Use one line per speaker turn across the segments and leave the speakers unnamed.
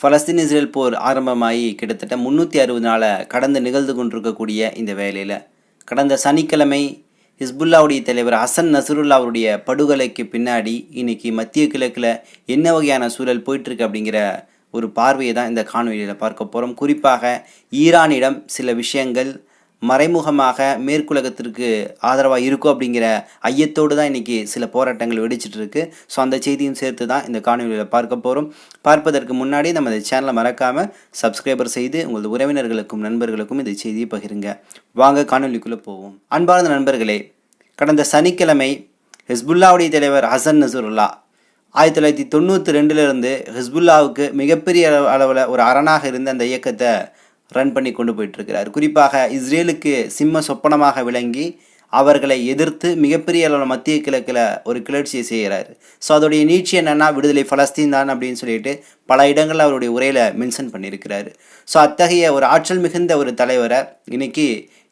ஃபலஸ்தீன் Israel போர் ஆரம்பமாகி கிட்டத்தட்ட முந்நூற்றி அறுபது நாளை கடந்து நிகழ்ந்து கொண்டிருக்கக்கூடிய இந்த வேலையில் கடந்த சனிக்கிழமை ஹிஸ்புல்லாவுடைய தலைவர் ஹசன் நசருல்லா அவருடைய படுகொலைக்கு பின்னாடி இன்றைக்கி மத்திய கிழக்கில் என்ன வகையான சூழல் போயிட்டுருக்கு அப்படிங்கிற ஒரு பார்வையை தான் இந்த காணொலியில் பார்க்க போகிறோம் குறிப்பாக ஈரானிடம் சில விஷயங்கள் மறைமுகமாக மேற்குலகத்திற்கு ஆதரவாக இருக்கும் அப்படிங்கிற ஐயத்தோடு தான் இன்றைக்கி சில போராட்டங்கள் வெடிச்சிட்டு இருக்கு ஸோ அந்த செய்தியும் சேர்த்து தான் இந்த காணொலியில் பார்க்க போகிறோம் பார்ப்பதற்கு முன்னாடி நம்ம இந்த சேனலை மறக்காமல் சப்ஸ்கிரைபர் செய்து உங்களது உறவினர்களுக்கும் நண்பர்களுக்கும் இந்த செய்தியை பகிருங்க. வாங்க காணொலிக்குள்ளே போவோம். அன்பார்ந்த நண்பர்களே கடந்த சனிக்கிழமை ஹிஸ்புல்லாவுடைய தலைவர் ஹசன் நசருல்லா ஆயிரத்தி தொள்ளாயிரத்தி தொண்ணூற்றி ரெண்டுலேருந்து ஹிஸ்புல்லாவுக்கு மிகப்பெரிய அளவில் ஒரு அரணாக இருந்த அந்த இயக்கத்தை ரன் பண்ணி கொண்டு போயிட்டுருக்கிறார். குறிப்பாக இஸ்ரேலுக்கு சிம்ம சொப்பனமாக விளங்கி அவர்களை எதிர்த்து மிகப்பெரிய அளவில் மத்திய கிழக்கில் ஒரு கிளர்ச்சியை செய்கிறார். ஸோ அதோடைய நீட்சி என்னென்னா விடுதலை ஃபலஸ்தீன் தான் அப்படின்னு சொல்லிட்டு பல இடங்களில் அவருடைய உரையில் மென்ஷன் பண்ணியிருக்கிறார். ஸோ அத்தகைய ஒரு ஆற்றல் மிகுந்த ஒரு தலைவரை இன்றைக்கி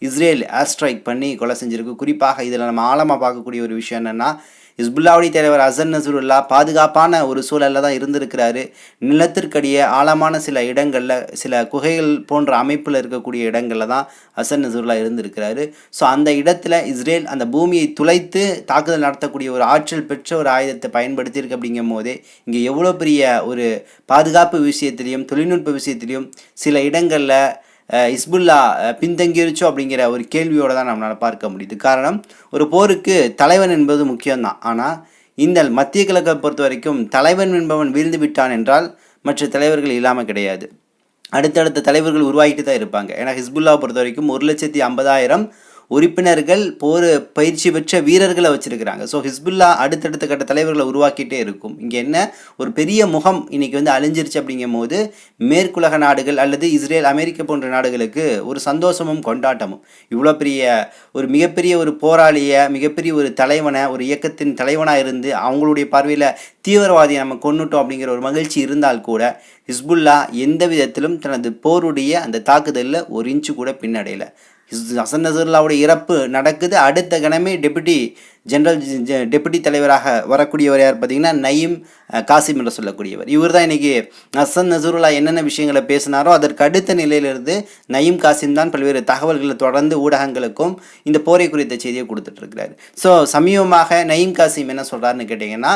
இஸ்ரேல் ஏர்ஸ்ட்ரைக் பண்ணி கொலை செஞ்சிருக்கு. குறிப்பாக இதில் நம்ம ஆழமாக பார்க்கக்கூடிய ஒரு விஷயம் என்னென்னா ஹிஸ்புல்லாவுடைய தலைவர் அசன் நசருல்லா பாதுகாப்பான ஒரு சூழலில் தான் இருந்திருக்கிறாரு. நிலத்திற்கடியே ஆழமான சில இடங்களில் சில குகைகள் போன்ற அமைப்பில் இருக்கக்கூடிய இடங்களில் தான் அசன் நசருல்லா இருந்திருக்கிறாரு. ஸோ அந்த இடத்துல இஸ்ரேல் அந்த பூமியை துளைத்து தாக்குதல் நடத்தக்கூடிய ஒரு ஆற்றல் பெற்ற ஒரு ஆயுதத்தை பயன்படுத்தியிருக்கு அப்படிங்கும் போதே இங்கே எவ்வளோ பெரிய ஒரு பாதுகாப்பு விஷயத்திலையும் தொழில்நுட்ப விஷயத்திலையும் சில இடங்களில் இஸ்புல்லா பின்தங்கிருச்சோ அப்படிங்கிற ஒரு கேள்வியோடு தான் நம்மளால் பார்க்க முடியுது. காரணம் ஒரு போருக்கு தலைவன் என்பது முக்கியம்தான். ஆனால் இந்த மத்திய கிழக்கை பொறுத்த வரைக்கும் தலைவன் என்பவன் வீழ்ந்து விட்டான் என்றால் மற்ற தலைவர்கள் இல்லாமல் கிடையாது. அடுத்தடுத்த தலைவர்கள் உருவாகிட்டு தான் இருப்பாங்க. ஏன்னா ஹிஸ்புல்லாவை பொறுத்த வரைக்கும் ஒரு லட்சத்தி ஐம்பதாயிரம் உறுப்பினர்கள் போர் பயிற்சி பெற்ற வீரர்களை வச்சுருக்கிறாங்க. ஸோ ஹிஸ்புல்லா அடுத்தடுத்த கட்ட தலைவர்களை உருவாக்கிட்டே இருக்கும். இங்கே என்ன? ஒரு பெரிய முகம் இன்னைக்கு வந்து அழிஞ்சிருச்சு அப்படிங்கும் போது மேற்குலக நாடுகள் அல்லது இஸ்ரேல் அமெரிக்கா போன்ற நாடுகளுக்கு ஒரு சந்தோஷமும் கொண்டாட்டமும். இவ்வளோ பெரிய ஒரு மிகப்பெரிய ஒரு போராளியை மிகப்பெரிய ஒரு தலைவனை ஒரு இயக்கத்தின் தலைவனாக இருந்து அவங்களுடைய பார்வையில் தீவிரவாதியை நம்ம கொண்டுட்டோம் அப்படிங்கிற ஒரு மகிழ்ச்சி இருந்தால் கூட ஹிஸ்புல்லா எந்த விதத்திலும் தனது போருடைய அந்த தாக்குதலில் ஒரு இன்ச்சு கூட பின்னடையலை. ஹசன் நசருல்லாவுடைய இறப்பு நடக்குது. அடுத்த கணமே டெபுட்டி ஜென்ரல் டெபுட்டி தலைவராக வரக்கூடியவர் யார் பார்த்தீங்கன்னா நயீம் காசிம் என்று சொல்லக்கூடியவர். இவர் தான் இன்றைக்கி ஹசன் நசருல்லா என்னென்ன விஷயங்களை பேசினாரோ அதற்கு அடுத்த நிலையிலிருந்து நயீம் காசிம் தான் பல்வேறு தகவல்களை தொடர்ந்து ஊடகங்களுக்கும் இந்த போரை குறித்த செய்தியை கொடுத்துட்ருக்கிறார் ஸோ சமீபமாக நயீம் காசிம் என்ன சொல்கிறாருன்னு கேட்டிங்கன்னா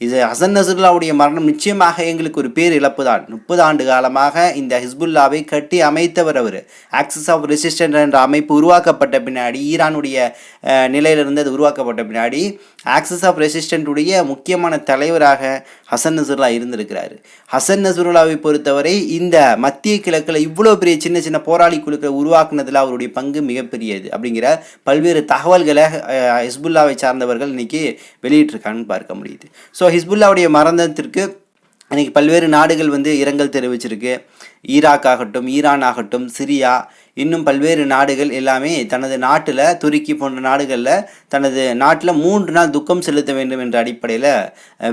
இது ஹசன் நசருல்லாவுடைய மரணம் நிச்சயமாக எங்களுக்கு ஒரு பேர் இழப்பு தான் முப்பது ஆண்டு காலமாக இந்த ஹிஸ்புல்லாவை கட்டி அமைத்தவர் அவர். ஆக்சஸ் ஆஃப் ரெசிஸ்டன்ட் என்ற அமைப்பு உருவாக்கப்பட்ட பின்னாடி ஈரானுடைய நிலையிலிருந்து அது உருவாக்கப்பட்ட பின்னாடி ஆக்சஸ் ஆஃப் ரெசிஸ்டண்ட்டுடைய முக்கியமான தலைவராக ஹசன் நசருல்லா இருந்திருக்கிறாரு. ஹசன் நசருல்லாவை பொறுத்தவரை இந்த மத்திய கிழக்கில் இவ்வளோ பெரிய சின்ன சின்ன போராளி குழுக்களை உருவாக்குனதில் அவருடைய பங்கு மிகப்பெரியது அப்படிங்கிற பல்வேறு தகவல்களை ஹிஸ்புல்லாவை சார்ந்தவர்கள் இன்னைக்கு வெளியிட்டிருக்காங்கன்னு பார்க்க முடியுது. ஸோ ஹிஸ்புல்லாவுடைய மரணத்திற்கு இன்றைக்கி பல்வேறு நாடுகள் வந்து இரங்கல் தெரிவிச்சிருக்கு. ஈராக் ஆகட்டும் ஈரான் ஆகட்டும் சிரியா இன்னும் பல்வேறு நாடுகள் எல்லாமே தனது நாட்டில் துருக்கி போன்ற நாடுகளில் தனது நாட்டில் மூன்று நாள் துக்கம் செலுத்த வேண்டும் என்ற அடிப்படையில்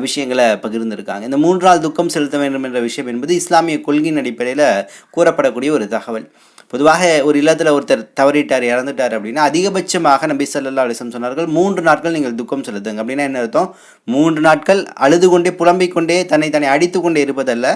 விஷயங்களை பகிர்ந்திருக்காங்க. இந்த மூன்று நாள் துக்கம் செலுத்த வேண்டும் என்ற விஷயம் என்பது இஸ்லாமிய கொள்கையின் அடிப்படையில் கூறப்படக்கூடிய ஒரு தகவல். பொதுவாக ஒரு இல்லத்தில் ஒருத்தர் தவறிட்டார் இறந்துட்டார் அப்படின்னா அதிகபட்சமாக நபி சல்லா அலிசம் சொன்னார்கள் மூன்று நாட்கள் நீங்கள் துக்கம் செலுத்துங்க. அப்படின்னா என்ன அர்த்தம்? மூன்று நாட்கள் அழுது கொண்டே புலம்பிக் கொண்டே தன்னை தன்னை அடித்து கொண்டே இருப்பதல்ல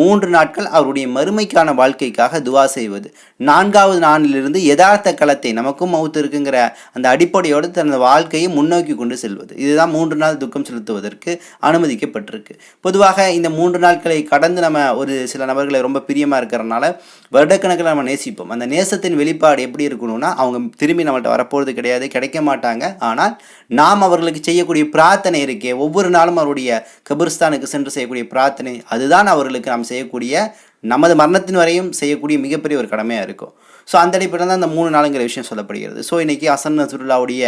மூன்று நாட்கள் அவருடைய மறுமைக்கான வாழ்க்கைக்காக துவா செய்வது. நான்காவது நாளிலிருந்து யதார்த்த களத்தை நமக்கும் மவுத்து இருக்குங்கிற அந்த அடிப்படையோடு தனது வாழ்க்கையை முன்னோக்கி கொண்டு செல்வது. இதுதான் மூன்று நாள் துக்கம் செலுத்துவதற்கு அனுமதிக்கப்பட்டிருக்கு. பொதுவாக இந்த மூன்று நாட்களை கடந்து நம்ம ஒரு சில நபர்களை ரொம்ப பிரியமாக இருக்கிறனால வருடக்கணக்கில் நம்ம நேசிப்போம். அந்த நேசத்தின் வெளிப்பாடு எப்படி இருக்கணும்னா அவங்க திரும்பி நம்மள்ட்ட வரப்போகிறது கிடையாது கிடைக்க மாட்டாங்க. ஆனால் நாம் அவர்களுக்கு செய்யக்கூடிய பிரார்த்தனை இருக்கே ஒவ்வொரு நாளும் அவருடைய கபிர்ஸ்தானுக்கு சென்று செய்யக்கூடிய பிரார்த்தனை அதுதான் அவர்களுக்கு நாம் செய்யக்கூடிய நமது மரணத்தின் வரையும் செய்யக்கூடிய மிகப்பெரிய ஒரு கடமையாக இருக்கும். ஸோ அந்த அடிப்படையில் தான் அந்த மூணு நாளுங்கிற விஷயம் சொல்லப்படுகிறது. ஸோ இன்றைக்கி அசன் நசுருல்லாவுடைய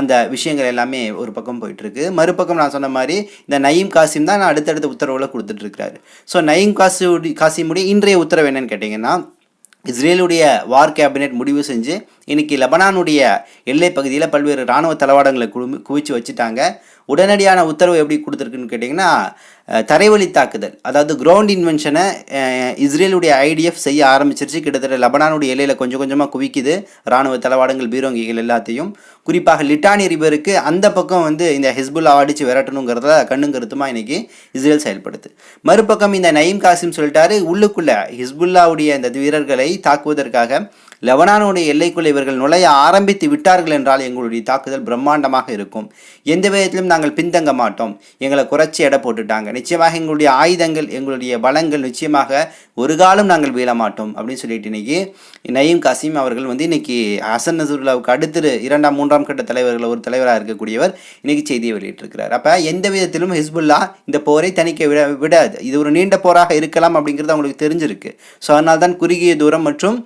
அந்த விஷயங்கள் எல்லாமே ஒரு பக்கம் போயிட்டுருக்கு. மறுபக்கம் நான் சொன்ன மாதிரி இந்த நயீம் காசிம் தான் நான் அடுத்தடுத்த உத்தரவுகளை கொடுத்துட்ருக்கிறாரு ஸோ நயீம் காசி காசிமுடைய இன்றைய உத்தரவு என்னன்னு கேட்டிங்கன்னா இஸ்ரேலுடைய வார் கேபினெட் முடிவு செஞ்சு இன்றைக்கி லெபனானுடைய எல்லை பகுதியில் பல்வேறு இராணுவ தளவாடங்களை குவி குவிச்சு வச்சுட்டாங்க. உடனடியான உத்தரவு எப்படி கொடுத்துருக்குன்னு கேட்டிங்கன்னா தரைவழி தாக்குதல். அதாவது கிரவுண்ட் இன்வென்ஷனை இஸ்ரேலுடைய ஐடிஎஃப் செய்ய ஆரம்பிச்சிருச்சு. கிட்டத்தட்ட லெபனானுடைய எல்லையில் கொஞ்சம் கொஞ்சமாக குவிக்குது. இராணுவ தளவாடங்கள் பீரோங்கிகள் எல்லாத்தையும். குறிப்பாக லிட்டானி ரிவருக்கு அந்த பக்கம் வந்து இந்த ஹிஸ்புல்லா அடித்து விரட்டணுங்கிறத கண்ணும் கருத்துமாக இன்றைக்கி இஸ்ரேல் செயல்படுது. மறுபக்கம் இந்த நயீம் காசிம் சொல்லிட்டாரு உள்ளுக்குள்ளே ஹிஸ்புல்லாவுடைய இந்த வீரர்களை தாக்குவதற்காக லெபனானுடைய எல்லைக்குள் இவர்கள் நுழைய ஆரம்பித்து விட்டார்கள் என்றால் எங்களுடைய தாக்குதல் பிரம்மாண்டமாக இருக்கும். எந்த விதத்திலும் நாங்கள் பின்தங்க மாட்டோம். எங்களை குறைச்சி எடை போட்டுட்டாங்க. நிச்சயமாக எங்களுடைய ஆயுதங்கள் எங்களுடைய பலங்கள் நிச்சயமாக ஒரு காலம் நாங்கள் வீழ மாட்டோம் அப்படின்னு சொல்லிட்டு இன்னைக்கு நயீம் கசீம் அவர்கள் வந்து இன்னைக்கு ஹசன் நசருல்லாவுக்கு அடுத்து இரண்டாம் மூன்றாம் கட்ட தலைவர்கள் ஒரு தலைவராக இருக்கக்கூடியவர் இன்னைக்கு செய்தியை வெளியிட்டிருக்கிறார். அப்போ எந்த விதத்திலும் ஹிஸ்புல்லா இந்த போரை தணிக்க விட விடாது. இது ஒரு நீண்ட போராக இருக்கலாம் அப்படிங்கிறது அவங்களுக்கு தெரிஞ்சிருக்கு. ஸோ அதனால்தான் குறுகிய தூரம் மற்றும்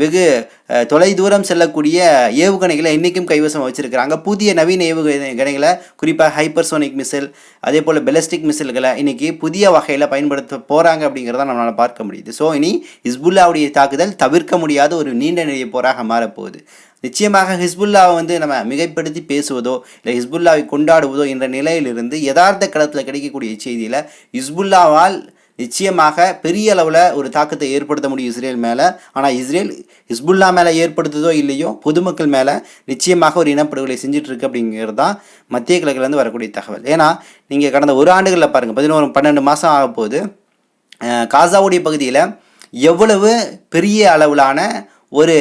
வெகு தொலைதூரம் தொலை தூரம் செல்லக்கூடிய ஏவுகணைகளை இன்றைக்கும் கைவசம் வச்சுருக்கிறாங்க. புதிய நவீன ஏவுகணைகளை குறிப்பாக ஹைப்பர்சோனிக் மிசில் அதே போல் பெலஸ்டிக் மிசில்களை இன்றைக்கி புதிய வகையில் பயன்படுத்த போகிறாங்க அப்படிங்கிறத நம்மளால் பார்க்க முடியுது. ஸோ இனி ஹிஸ்புல்லாவுடைய தாக்குதல் தவிர்க்க முடியாத ஒரு நீண்ட நிலைய போராக மாறப்போகுது. நிச்சயமாக ஹிஸ்புல்லாவை வந்து நம்ம மிகைப்படுத்தி பேசுவதோ இல்லை ஹிஸ்புல்லாவை கொண்டாடுவதோ என்ற நிலையிலிருந்து யதார்த்த களத்தில் கிடைக்கக்கூடிய செய்தியில் ஹிஸ்புல்லாவால் நிச்சயமாக பெரிய அளவில் ஒரு தாக்கத்தை ஏற்படுத்த முடியும் இஸ்ரேல் மேலே. ஆனால் இஸ்ரேல் ஹிஸ்புல்லா மேலே ஏற்படுத்துதோ இல்லையோ பொதுமக்கள் மேலே நிச்சயமாக ஒரு இனப்படுகொலை செஞ்சிட்ருக்கு அப்படிங்கிறது தான் மத்திய கிழக்குலேருந்து வரக்கூடிய தகவல். ஏன்னா நீங்கள் கடந்த ஒரு ஆண்டுகளில் பாருங்கள் பதினோரு பன்னெண்டு மாதம் ஆக காசாவுடைய பகுதியில் எவ்வளவு பெரிய அளவிலான ஒரு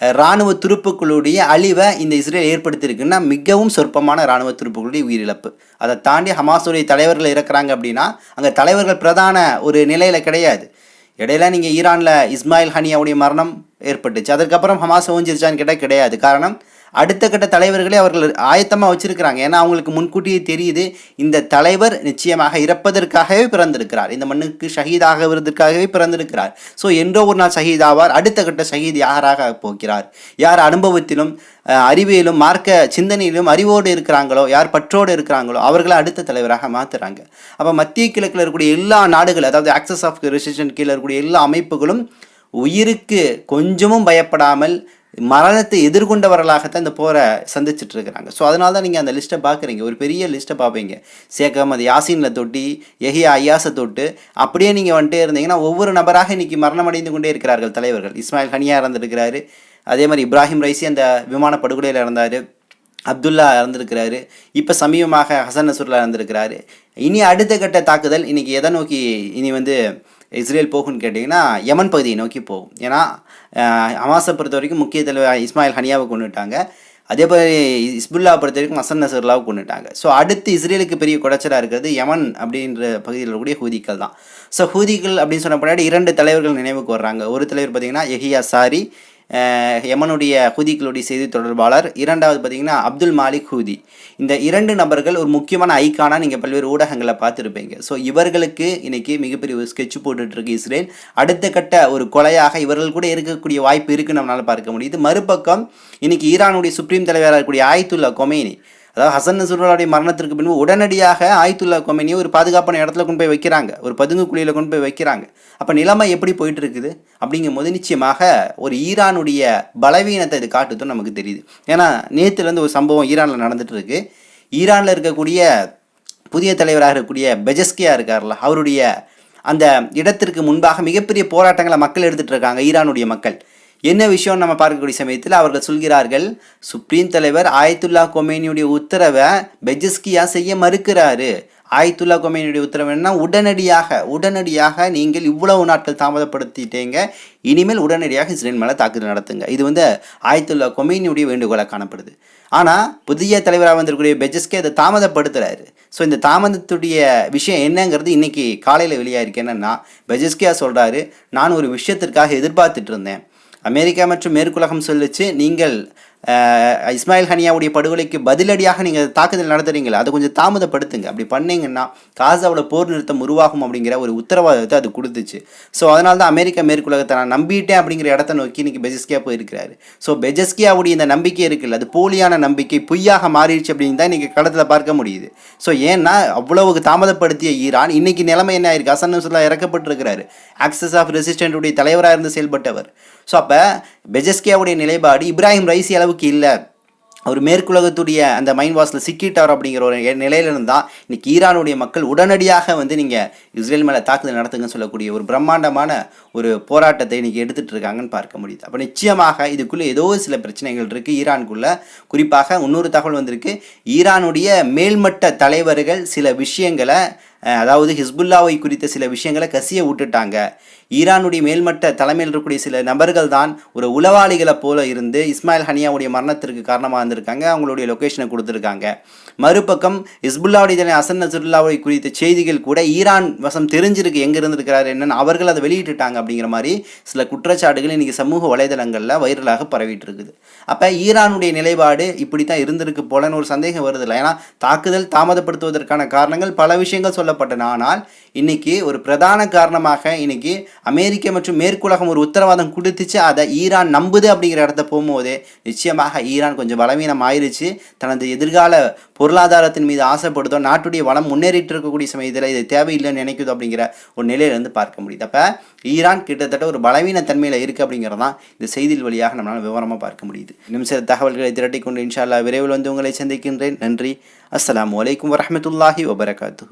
இராணுவ துருப்புக்களுடைய அழிவை இந்த இஸ்ரேல் ஏற்படுத்தியிருக்குன்னா மிகவும் சொற்பமான இராணுவ துருப்புக்களுடைய உயிரிழப்பு. அதை தாண்டி ஹமாஸுடைய தலைவர்கள் இறக்குறாங்க அப்படின்னா அங்கே தலைவர்கள் பிரதான ஒரு நிலையில் கிடையாது. இடையில நீங்கள் ஈரானில் இஸ்மாயில் ஹனியாவுடைய மரணம் ஏற்பட்டுச்சு. அதுக்கப்புறம் ஹமாஸ் ஓஞ்சிருச்சான்னு கேட்டால் கிடையாது. காரணம் அடுத்த கட்ட தலைவர்களே அவர்கள் ஆயத்தமாக வச்சிருக்கிறாங்க. ஏன்னா அவங்களுக்கு முன்கூட்டியே தெரியுது இந்த தலைவர் நிச்சயமாக இறப்பதற்காகவே பிறந்திருக்கிறார். இந்த மண்ணுக்கு ஷஹீதாகவதற்காகவே பிறந்திருக்கிறார். ஸோ என்றோ ஒரு நாள் ஷஹீதாவார் அடுத்த கட்ட ஷஹீத் யாராக போகிறார்? யார் அனுபவத்திலும் அறிவியலும் மார்க்க சிந்தனையிலும் அறிவோடு இருக்கிறாங்களோ யார் பற்றோடு இருக்கிறாங்களோ அவர்களை அடுத்த தலைவராக மாற்றுறாங்க அப்போ மத்திய கிழக்கில் இருக்கக்கூடிய எல்லா நாடுகள் அதாவது ஆக்சஸ் ஆஃப் ரெசிஸ்டன் கீழே இருக்கக்கூடிய எல்லா அமைப்புகளும் உயிருக்கு கொஞ்சமும் பயப்படாமல் மரணத்தை எதிர்கொண்டவர்களாகத்தான் இந்த போரை சந்திச்சுட்டு இருக்கிறாங்க ஸோ அதனால தான் நீங்கள் அந்த லிஸ்ட்டை பார்க்குறீங்க. ஒரு பெரிய லிஸ்ட்டை பார்ப்பீங்க. ஷேக் அகமது யாசினில் தொட்டி எஹியா ஐயாசை தொட்டு அப்படியே நீங்கள் வந்துட்டே இருந்தீங்கன்னா ஒவ்வொரு நபராக இன்றைக்கி மரணம் அடைந்து கொண்டே இருக்கிறார்கள் தலைவர்கள். இஸ்மாயில் ஹனியா இறந்துருக்கிறாரு. அதே மாதிரி இப்ராஹிம் ரைசி அந்த விமான படுகொலையில் இறந்தார். அப்துல்லா இறந்துருக்கிறாரு. இப்போ சமீபமாக ஹசன் நசூர்லா இறந்துருக்கிறாரு. இனி அடுத்த கட்ட தாக்குதல் இன்றைக்கி எதை நோக்கி இனி வந்து இஸ்ரேல் போகும்னு கேட்டிங்கன்னா யமன் பகுதியை நோக்கி போகும். ஏன்னா அஹ், ஹமாஸை பொறுத்த வரைக்கும் முக்கிய தலைவர் இஸ்மாயில் ஹனியாவை கொண்டுட்டாங்க. அதே போல் இஸ்புல்லா பொறுத்த வரைக்கும் மசன் நசர்லாவை கொண்டுட்டாங்க. ஸோ அடுத்து இஸ்ரேலுக்கு பெரிய குடைச்சலாக இருக்கிறது யமன் அப்படின்ற பகுதியில் இருக்கக்கூடிய ஹூதிக்கள் தான். ஸோ ஹூதிகள் அப்படின்னு சொன்ன பின்னாடி இரண்டு தலைவர்கள் நினைவுக்கு வர்றாங்க. ஒரு தலைவர் பார்த்திங்கன்னா எஹியா சாரி யமனுடைய ஹூதிகளுடைய செய்தி தொடர்பாளர். இரண்டாவது பார்த்தீங்கன்னா அப்துல் மாலிக் ஹூதி. இந்த இரண்டு நபர்கள் ஒரு முக்கியமான ஐக்கானா நீங்கள் பல்வேறு ஊடகங்களை பார்த்துருப்பீங்க. ஸோ இவர்களுக்கு இன்றைக்கி மிகப்பெரிய ஒரு ஸ்கெட்ச் போட்டுட்ருக்கு இஸ்ரேல். அடுத்த கட்ட ஒரு கொலையாக இவர்கள் கூட இருக்கக்கூடிய வாய்ப்பு இருக்குன்னு நம்மளால் பார்க்க முடியுது. மறுபக்கம் இன்றைக்கி ஈரானுடைய சுப்ரீம் தலைவராக இருக்கக்கூடிய ஆயத்துல்லா கொமேனி அதாவது ஹசன் நசருல்லாவுடைய மரணத்திற்கு பின்பு உடனடியாக ஆயத்துல்லா கொமேனியை ஒரு பாதுகாப்பான இடத்துல கொண்டு போய் வைக்கிறாங்க. ஒரு பதுங்கு குழியில் கொண்டு போய் வைக்கிறாங்க. அப்போ நிலைமை எப்படி போயிட்டு இருக்குது அப்படிங்கும் போது நிச்சயமாக ஒரு ஈரானுடைய பலவீனத்தை இது காட்டுதுன்னு நமக்கு தெரியுது. ஏன்னா நேற்றுலேருந்து ஒரு சம்பவம் ஈரானில் நடந்துட்டு இருக்கு ஈரானில் இருக்கக்கூடிய புதிய தலைவராக இருக்கக்கூடிய பெஜஸ்கியா இருக்கார்ல அவருடைய அந்த இடத்திற்கு முன்பாக மிகப்பெரிய போராட்டங்களை மக்கள் எடுத்துகிட்டு இருக்காங்க ஈரானுடைய மக்கள். என்ன விஷயம் நம்ம பார்க்கக்கூடிய சமயத்தில் அவர்கள் சொல்கிறார்கள் சுப்ரீம் தலைவர் ஆயத்துல்லா கொமேனியுடைய உத்தரவை பெஜஸ்கியா செய்ய மறுக்கிறாரு. ஆயத்துல்லா கொமேனியுடைய உத்தரவு என்ன உடனடியாக உடனடியாக நீங்கள் இவ்வளவு நாட்கள் தாமதப்படுத்திட்டீங்க இனிமேல் உடனடியாக இஸ்ரேல் மேலே தாக்குதல் நடத்துங்க. இது வந்து ஆயத்துல்லா கொமேனியுடைய வேண்டுகோளாக காணப்படுது. ஆனால் புதிய தலைவராக வந்திருக்கக்கூடிய பெஜஸ்கே அதை தாமதப்படுத்துகிறாரு ஸோ இந்த தாமதத்துடைய விஷயம் என்னங்கிறது இன்றைக்கி காலையில் வெளியாயிருக்கு. என்னென்னா பெஜஸ்கியா சொல்கிறாரு நான் ஒரு விஷயத்திற்காக எதிர்பார்த்துட்டு இருந்தேன். அமெரிக்கா மற்றும் மேற்குலகம் சொல்லுச்சு. நீங்கள் இஸ்மாயில் ஹனியாவுடைய படுகொலைக்கு பதிலடியாக நீங்கள் தாக்குதல் நடத்துறீங்களா அதை கொஞ்சம் தாமதப்படுத்துங்க. அப்படி பண்ணீங்கன்னா காசாவோட போர் நிறுத்தம் உருவாகும் அப்படிங்கிற ஒரு உத்தரவாதத்தை அது கொடுத்துச்சு. ஸோ அதனால தான் அமெரிக்கா மேற்குலகத்தை நான் நம்பிட்டேன் அப்படிங்கிற இடத்த நோக்கி இன்னைக்கு பெஜஸ்கியா போயிருக்கிறாரு. ஸோ பெஜஸ்கியாவுடைய இந்த நம்பிக்கை இருக்குல்ல அது போலியான நம்பிக்கை பொய்யாக மாறிடுச்சு அப்படின்னு தான் இன்றைக்கி களத்தில் பார்க்க முடியுது. ஸோ ஏன்னா அவ்வளவு தாமதப்படுத்திய ஈரான் இன்னைக்கு நிலைமை என்ன ஆயிருக்கு? ஹசன் நசுல்லா இறக்கப்பட்டிருக்கிறாரு. ஆக்சஸ் ஆஃப் ரெசிஸ்டன்ட்டுடைய தலைவராக இருந்து செயல்பட்டவர். ஸோ அப்போ பெஜஸ்கியாவுடைய நிலைப்பாடு இப்ராஹிம் ரைசி அளவுக்கு இல்லை. அவர் மேற்குலகத்துடைய அந்த மைண்ட் வாஷில் சிக்கிட்டார் அப்படிங்கிற ஒரு நிலையில இருந்தால் இன்னைக்கு ஈரானுடைய மக்கள் உடனடியாக வந்து நீங்கள் இஸ்ரேல் மேலே தாக்குதல் நடத்துங்கன்னு சொல்லக்கூடிய ஒரு பிரம்மாண்டமான ஒரு போராட்டத்தை இன்றைக்கி எடுத்துகிட்டு இருக்காங்கன்னு பார்க்க முடியுது. அப்போ நிச்சயமாக இதுக்குள்ளே ஏதோ சில பிரச்சனைகள் இருக்குது ஈரானுக்குள்ளே குறிப்பாக இன்னொரு தகவல் வந்திருக்கு. ஈரானுடைய மேல்மட்ட தலைவர்கள் சில விஷயங்களை அதாவது ஹிஸ்புல்லாவை குறித்த சில விஷயங்களை கசிய விட்டுட்டாங்க. ஈரானுடைய மேல்மட்ட தலைமையில் இருக்கக்கூடிய சில நபர்கள் தான் ஒரு உளவாளிகளை போல இருந்து இஸ்மாயில் ஹனியாவுடைய மரணத்திற்கு காரணமாக இருந்திருக்காங்க. அவங்களுடைய லொக்கேஷனை கொடுத்துருக்காங்க. மறுபக்கம் ஹிஸ்புல்லாவுடைய தலை அசன் நசுல்லாவை குறித்த செய்திகள் கூட ஈரான் வசம் தெரிஞ்சிருக்கு. எங்கே இருந்திருக்கிறார் என்னன்னு அவர்கள் அதை வெளியிட்டுட்டாங்க. அப்படிங்கிற மாதிரி சில குற்றச்சாட்டுகள் இன்றைக்கி சமூக வலைதளங்களில் வைரலாக பரவிட்டு இருக்குது அப்போ ஈரானுடைய நிலைப்பாடு இப்படி தான் இருந்திருக்கு போலன்னு ஒரு சந்தேகம் வருதில்ல ஏன்னா தாக்குதல் தாமதப்படுத்துவதற்கான காரணங்கள் பல விஷயங்கள் சொல்லப்பட்டன. ஆனால் இன்றைக்கி ஒரு பிரதான காரணமாக இன்றைக்கி அமெரிக்க மற்றும் மேற்குலகம் ஒரு உத்தரவாதம் கொடுத்துச்சு. அதை ஈரான் நம்புது அப்படிங்கிற இடத்த போகும்போதே நிச்சயமாக ஈரான் கொஞ்சம் பலவீனம் ஆயிருச்சு தனது எதிர்கால பொருளாதாரத்தின் மீது ஆசைப்படுதோ நாட்டுடைய வளம் முன்னேறிட்டு இருக்கக்கூடிய சமயத்தில் இது தேவையில்லைன்னு நினைக்குது அப்படிங்கிற ஒரு நிலையிலேருந்து பார்க்க முடியுது. அப்போ ஈரான் கிட்டத்தட்ட ஒரு பலவீன தன்மையில் இருக்குது அப்படிங்கிறது தான் இந்த செய்தியில் வழியாக நம்மளால் விவரமாக பார்க்க முடியுது. இன்னும் சில தகவல்களை திரட்டி கொண்டு இன்ஷால்லா விரைவில் வந்து உங்களை சந்திக்கின்றேன். நன்றி. அஸ்லாம் அலைக்கும் வரமத்துல்லாஹி வபரகாத்து